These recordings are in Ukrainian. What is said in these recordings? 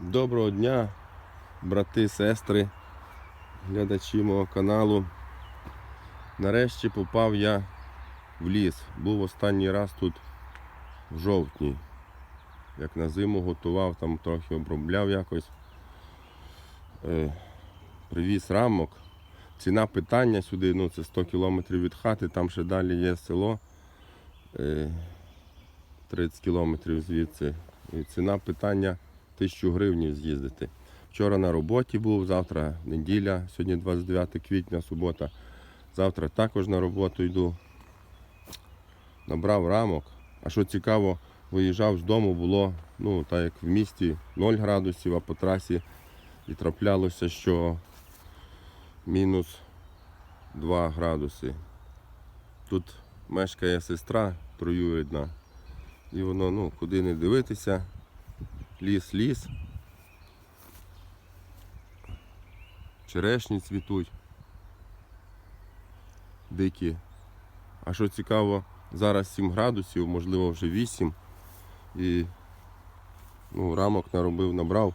Доброго дня, брати, сестри, глядачі мого каналу. Нарешті попав я в ліс. Був останній раз тут в жовтні. Як на зиму готував, там трохи обробляв якось. Е, привіз рамок. Ціна питання сюди, ну це 100 кілометрів від хати, там ще далі є село. Е, 30 кілометрів звідси. І ціна питання 1000 гривень з'їздити. Вчора на роботі був, завтра неділя, сьогодні 29 квітня, субота. Завтра також на роботу йду. Набрав рамок. А що цікаво, виїжджав з дому, було, ну, так як в місті 0 градусів, а по трасі і траплялося, що мінус 2 градуси. Тут мешкає сестра троюрідна. І воно, ну, куди не дивитися, ліс, ліс. Черешні цвітуть. Дикі. А що цікаво, зараз 7 градусів, можливо вже 8. І ну, рамок наробив, набрав.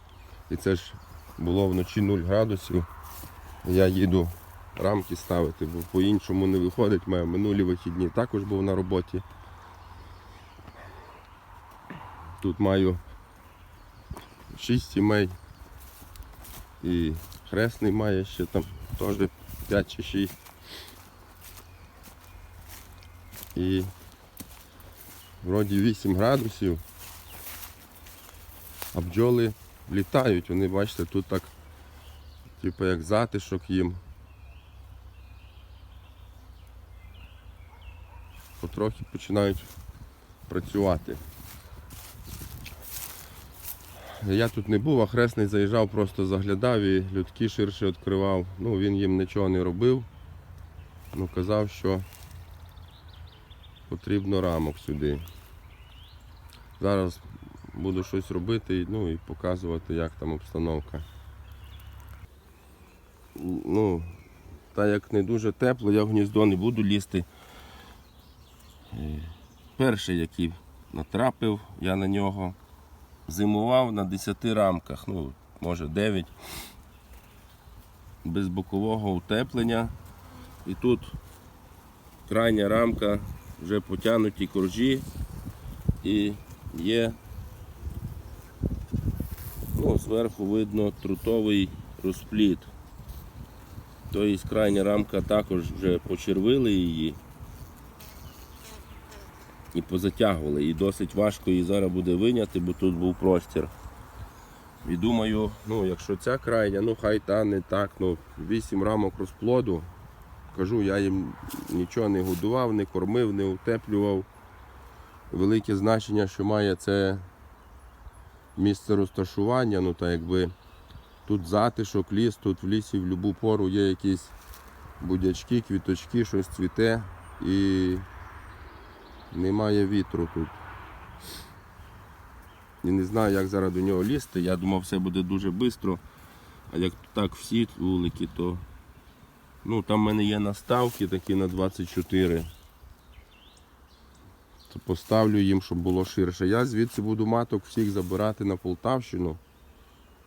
І це ж було вночі 0 градусів. Я їду рамки ставити, бо по-іншому не виходить. Маю минулі вихідні також був на роботі. Тут маю 6 сімей. І хресний має ще там теж 5 чи 6. І вроді 8 градусів. А бджоли літають, вони бачите, тут так, типу як затишок їм. Потрохи починають працювати. Я тут не був, а хресний заїжджав, просто заглядав і людки ширше відкривав. Ну, він їм нічого не робив. Ну, казав, що потрібно рамок сюди. Зараз буду щось робити ну, і показувати, як там обстановка. Ну, та як не дуже тепло, я в гніздо не буду лізти. Е, Перший, який натрапив, я на нього зимував на 10 рамках, ну, може 9, без бокового утеплення. І тут крайня рамка, вже потягнуті коржі і є ну, зверху видно трутовий розпліт. Тобто крайня рамка також вже почервили її і позатягували. І досить важко її зараз буде виняти, бо тут був простір. І думаю, ну якщо ця крайня, ну хай та не так, ну 8 рамок розплоду. Кажу, я їм нічого не годував, не кормив, не утеплював. Велике значення, що має це місце розташування, ну так якби тут затишок, ліс, тут в лісі в будь-яку пору є якісь будячки, квіточки, щось цвіте і немає вітру тут. І не знаю, як зараз до нього лізти. Я думав, все буде дуже швидко. А як так всі вулики, то ну, там в мене є наставки такі на 24. То поставлю їм, щоб було ширше. Я звідси буду маток всіх забирати на Полтавщину.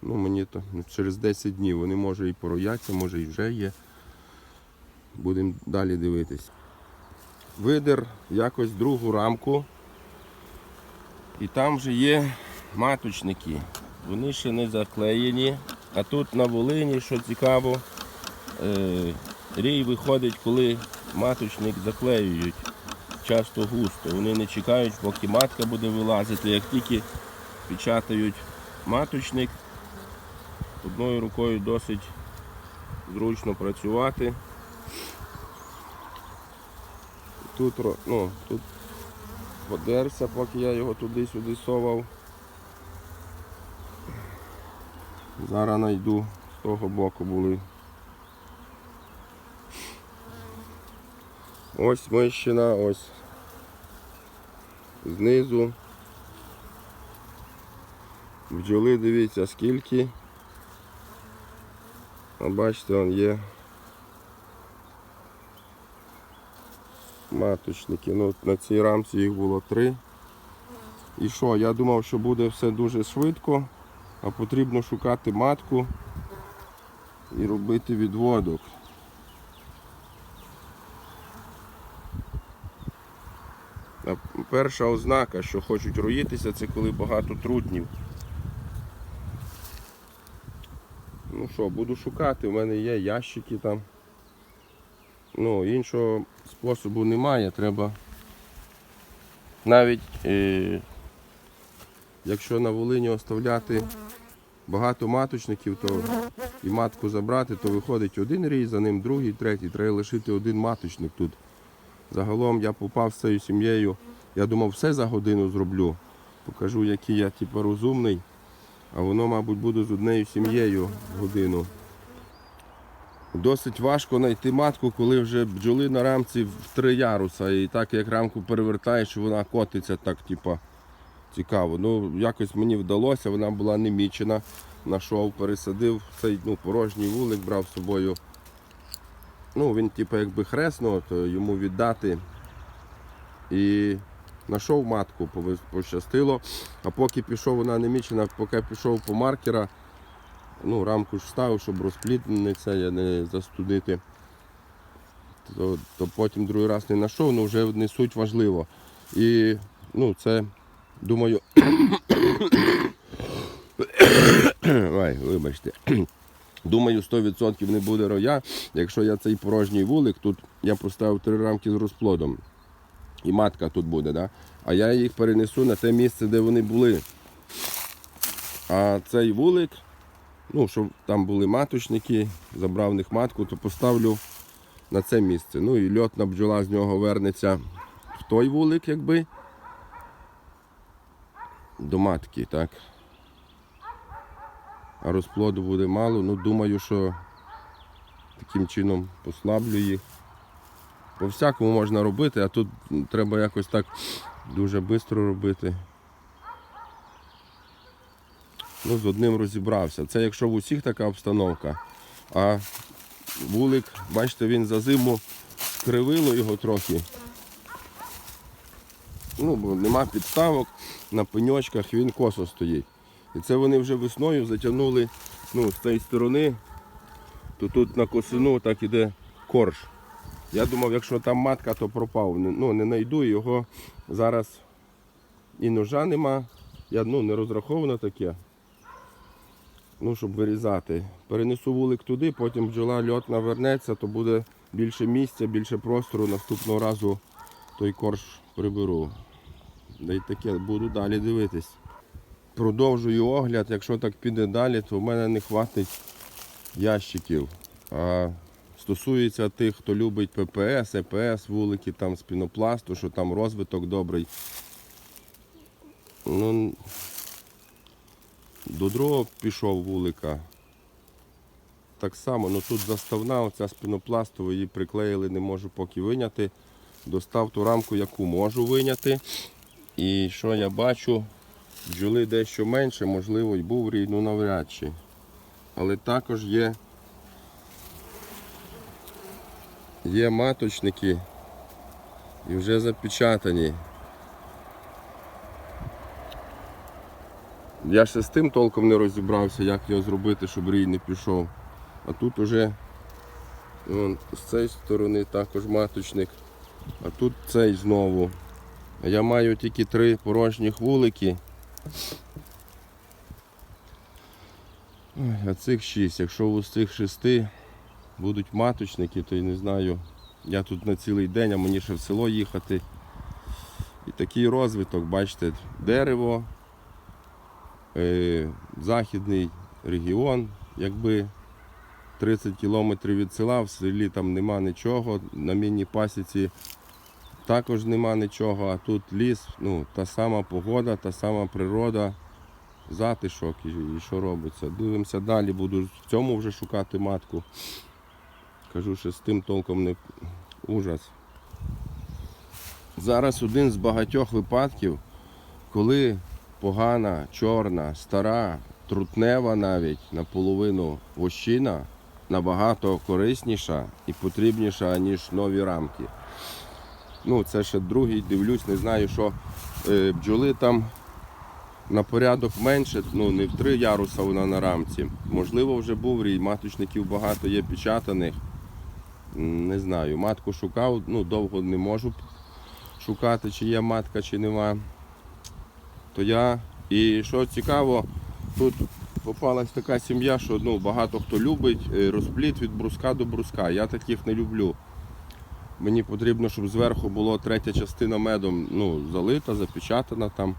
Ну, мені то через 10 днів. Вони може і порояться, може і вже є. Будемо далі дивитись. Видер якось другу рамку. І там вже є маточники. Вони ще не заклеєні. А тут на Волині, що цікаво, е, рій виходить, коли маточник заклеюють. Часто густо. Вони не чекають, поки матка буде вилазити. Як тільки печатають маточник, одною рукою досить зручно працювати. Тут, ну, тут подерся, поки я його туди-сюди совав. Зараз найду з того боку були. Ось мищина, ось знизу. Бджоли, дивіться скільки. А бачите, он є маточники. Ну, на цій рамці їх було три. І що, я думав, що буде все дуже швидко, а потрібно шукати матку і робити відводок. Перша ознака, що хочуть роїтися, це коли багато трутнів. Ну що, буду шукати, у мене є ящики там. Ну, іншого способу немає, треба навіть е, якщо на Волині оставляти багато маточників, то і матку забрати, то виходить один рій, за ним другий, третій. Треба лишити один маточник тут. Загалом я попав з цією сім'єю. Я думав, все за годину зроблю. Покажу, який я типу, розумний. А воно, мабуть, буде з однією сім'єю годину. Досить важко знайти матку, коли вже бджоли на рамці в три яруса. І так як рамку перевертаєш, вона котиться так, типу, цікаво. Ну, якось мені вдалося, вона була не мічена. Нашов, пересадив цей ну, порожній вулик, брав з собою. Ну, він, типу, якби хресно, то йому віддати. І знайшов матку, пощастило. А поки пішов, вона не мічена, поки пішов по маркера, ну, рамку ж ставив, щоб розплід я не застудити. То, то потім другий раз не знайшов, але вже не суть важливо. І ну, це, думаю. Ой, вибачте. Думаю, 100% не буде роя, якщо я цей порожній вулик, тут я поставив три рамки з розплодом. І матка тут буде, да? а я їх перенесу на те місце, де вони були. А цей вулик, ну, щоб там були маточники, забрав в них матку, то поставлю на це місце. Ну і льотна бджола з нього вернеться в той вулик, якби. До матки, так. А розплоду буде мало. Ну, думаю, що таким чином послаблю їх. По всякому можна робити, а тут треба якось так дуже швидко робити. Ну, з одним розібрався. Це якщо в усіх така обстановка. А вулик, бачите, він за зиму скривило його трохи. Ну, бо нема підставок, на пеньочках він косо стоїть. І це вони вже весною затягнули ну, з цієї сторони, то тут на косину так іде корж. Я думав, якщо там матка, то пропав. Ну, не знайду його зараз і ножа нема. Я ну, не розраховано таке. Ну, щоб вирізати. Перенесу вулик туди, потім бджола льотна вернеться, то буде більше місця, більше простору. Наступного разу той корж приберу. Да й таке, буду далі дивитись. Продовжую огляд. Якщо так піде далі, то в мене не хватить ящиків. А стосується тих, хто любить ППС, ЕПС, вулики там з пінопласту, що там розвиток добрий. Ну, до другого пішов вулика. Так само, ну тут заставна, оця з пінопласту, її приклеїли, не можу поки виняти. Достав ту рамку, яку можу виняти. І що я бачу, бджоли дещо менше, можливо, й був рій, ну навряд чи. Але також є, є маточники і вже запечатані. Я ще з тим толком не розібрався, як його зробити, щоб рій не пішов. А тут уже вон, з цієї сторони також маточник, а тут цей знову. Я маю тільки три порожніх вулики. А цих шість. Якщо у цих шести будуть маточники, то я не знаю. Я тут на цілий день, а мені ще в село їхати. І такий розвиток, бачите, дерево, західний регіон, якби 30 кілометрів від села, в селі там нема нічого, на міні пасіці також нема нічого, а тут ліс, ну, та сама погода, та сама природа, затишок і, і що робиться. Дивимося далі, буду в цьому вже шукати матку. Кажу, що з тим толком не ужас. Зараз один з багатьох випадків, коли погана, чорна, стара, трутнева навіть наполовину вощина набагато корисніша і потрібніша, ніж нові рамки. Ну, це ще другий, дивлюсь, не знаю, що е, бджоли там на порядок менше, ну не в три яруса вона на рамці. Можливо, вже був рій, маточників багато є печатаних. Не знаю, матку шукав, ну довго не можу шукати, чи є матка, чи нема. То я. І що цікаво, тут попалась така сім'я, що ну, багато хто любить е, розпліт від бруска до бруска. Я таких не люблю. Мені потрібно, щоб зверху була третя частина медом ну, залита, запечатана там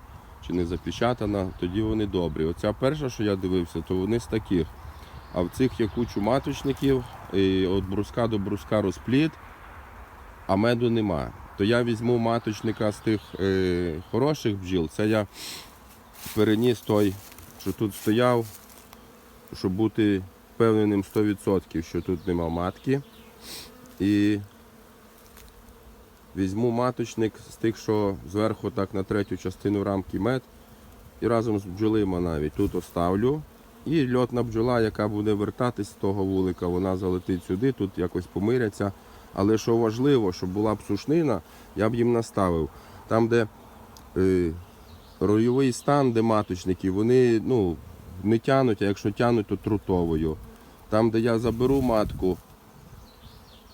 чи не запечатана, тоді вони добрі. Оця перша, що я дивився, то вони з таких. А в цих є кучу маточників, і від бруска до бруска розпліт, а меду нема. То я візьму маточника з тих е, хороших бджіл. Це я переніс той, що тут стояв, щоб бути впевненим 100%, що тут нема матки. І візьму маточник з тих, що зверху так на третю частину рамки мед. І разом з бджолима навіть тут оставлю. І льотна бджола, яка буде вертатись з того вулика, вона залетить сюди, тут якось помиряться. Але що важливо, щоб була б сушнина, я б їм наставив. Там, де е, ройовий стан, де маточники, вони ну, не тянуть, а якщо тянуть, то трутовою. Там, де я заберу матку,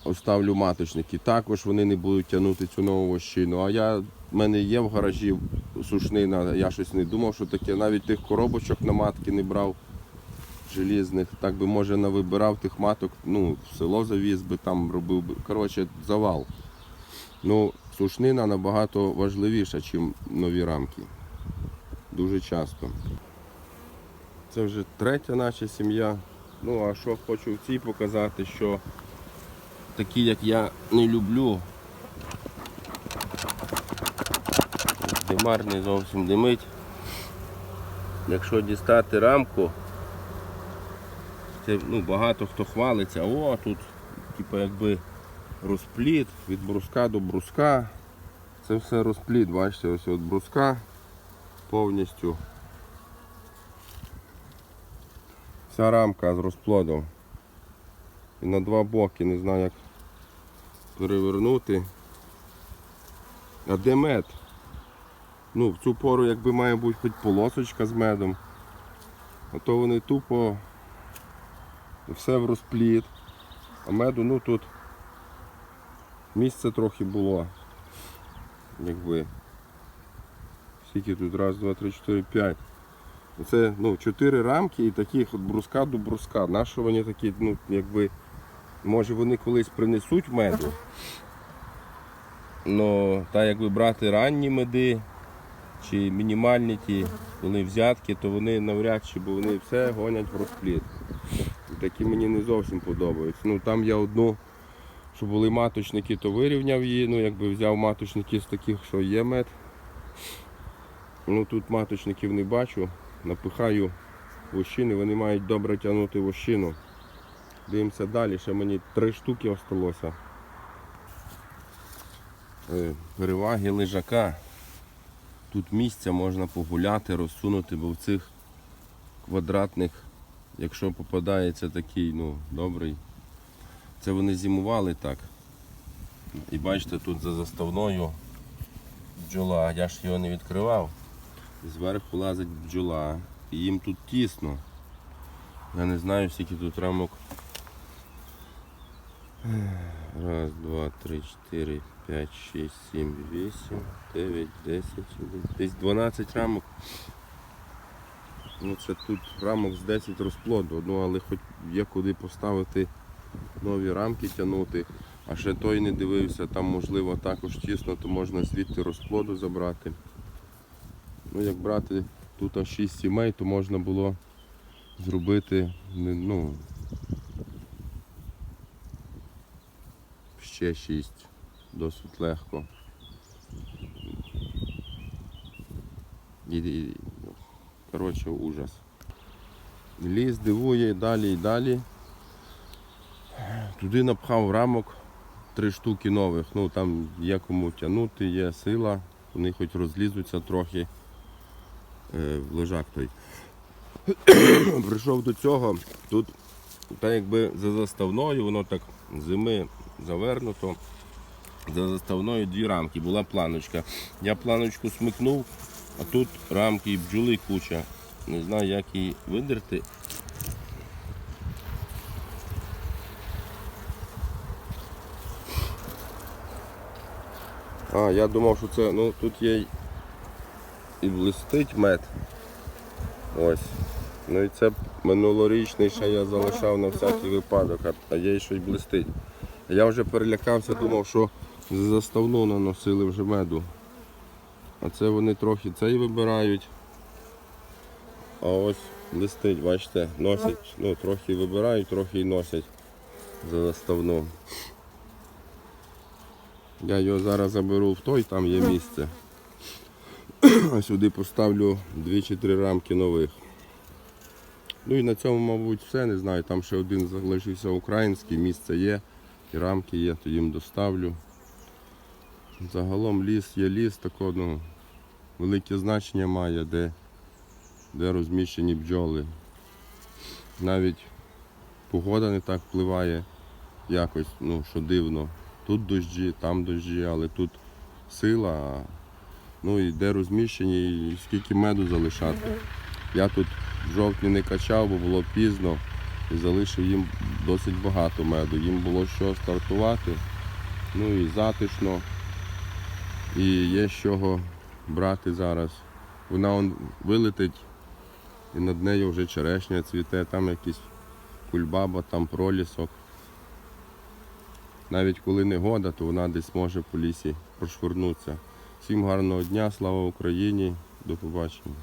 оставлю маточники, також вони не будуть тягнути цю нову вощину. А я, в мене є в гаражі сушнина, я щось не думав, що таке. Навіть тих коробочок на матки не брав желізних. Так би може навибирав тих маток, ну, в село завіз би, там робив би. Коротше, завал. Ну, сушнина набагато важливіша, ніж нові рамки. Дуже часто. Це вже третя наша сім'я. Ну, а що хочу в цій показати, що такі, як я, не люблю. Димар не зовсім димить. Якщо дістати рамку, це ну, багато хто хвалиться, о, тут типу, якби розпліт від бруска до бруска. Це все розпліт, бачите, ось от бруска повністю. Вся рамка з розплодом. І на два боки, не знаю як перевернути. А де мед? Ну, в цю пору якби має бути хоч полосочка з медом. А то вони тупо все в розпліт. А меду, ну тут місце трохи було. Якби. Скільки тут? Раз, два, три, чотири, п'ять. Це ну, чотири рамки і таких от бруска до бруска. Нащо вони такі, ну, якби, може вони колись принесуть меду. Ну, та якби брати ранні меди чи мінімальні ті, коли взятки, то вони навряд чи, бо вони все гонять в розпліт. Такі мені не зовсім подобаються. Ну там я одну, що були маточники, то вирівняв її, ну якби взяв маточники з таких, що є мед. Ну тут маточників не бачу, напихаю вощини, вони мають добре тягнути вощину. Дивимося далі, ще мені три штуки осталося. Е, Переваги лежака. Тут місця можна погуляти, розсунути, бо в цих квадратних, якщо попадається такий, ну, добрий. Це вони зимували так. І бачите, тут за заставною бджола, я ж його не відкривав. Зверху лазить бджола. І їм тут тісно. Я не знаю, скільки тут рамок. Раз, два, три, чотири, п'ять, шість, сім, вісім, дев'ять, десять, десь 12 рамок. Ну це тут рамок з 10 розплоду, ну але хоч є куди поставити нові рамки тягнути. А ще той не дивився, там можливо також тісно, то можна звідти розплоду забрати. Ну як брати тут аж 6 сімей, то можна було зробити ну, ще 6 досить легко. Коротше, ужас. Ліс дивує далі і далі. Туди напхав рамок три штуки нових. Ну там є кому тягнути, є сила, вони хоч розлізуться трохи е, в лежак той. Прийшов до цього, тут так якби за заставною, воно так зими завернуто. За заставною дві рамки, була планочка. Я планочку смикнув, А тут рамки і бджоли куча. Не знаю, як її видерти. А, я думав, що це, ну тут є і блистить мед. Ось. Ну і це минулорічний ще я залишав на всякий випадок, а- є що й блистить. Я вже перелякався, думав, що заставну наносили вже меду. А це вони трохи цей вибирають. А ось блистить, бачите, носять, ну трохи вибирають, трохи й носять за заставну. Я його зараз заберу в той, там є місце. А сюди поставлю дві чи три рамки нових. Ну і на цьому, мабуть, все. Не знаю, там ще один залишився український, місце є, і рамки є, то їм доставлю. Загалом ліс є ліс, тако, ну, велике значення має, де, де розміщені бджоли. Навіть погода не так впливає якось, ну, що дивно. Тут дощі, там дощі, але тут сила, ну і де розміщені, і скільки меду залишати. Я тут в жовтні не качав, бо було пізно і залишив їм досить багато меду. Їм було що стартувати, ну і затишно. І є з чого брати зараз. Вона он вилетить і над нею вже черешня цвіте, там якийсь кульбаба, там пролісок. Навіть коли негода, то вона десь може по лісі прошвирнутися. Всім гарного дня, слава Україні, до побачення.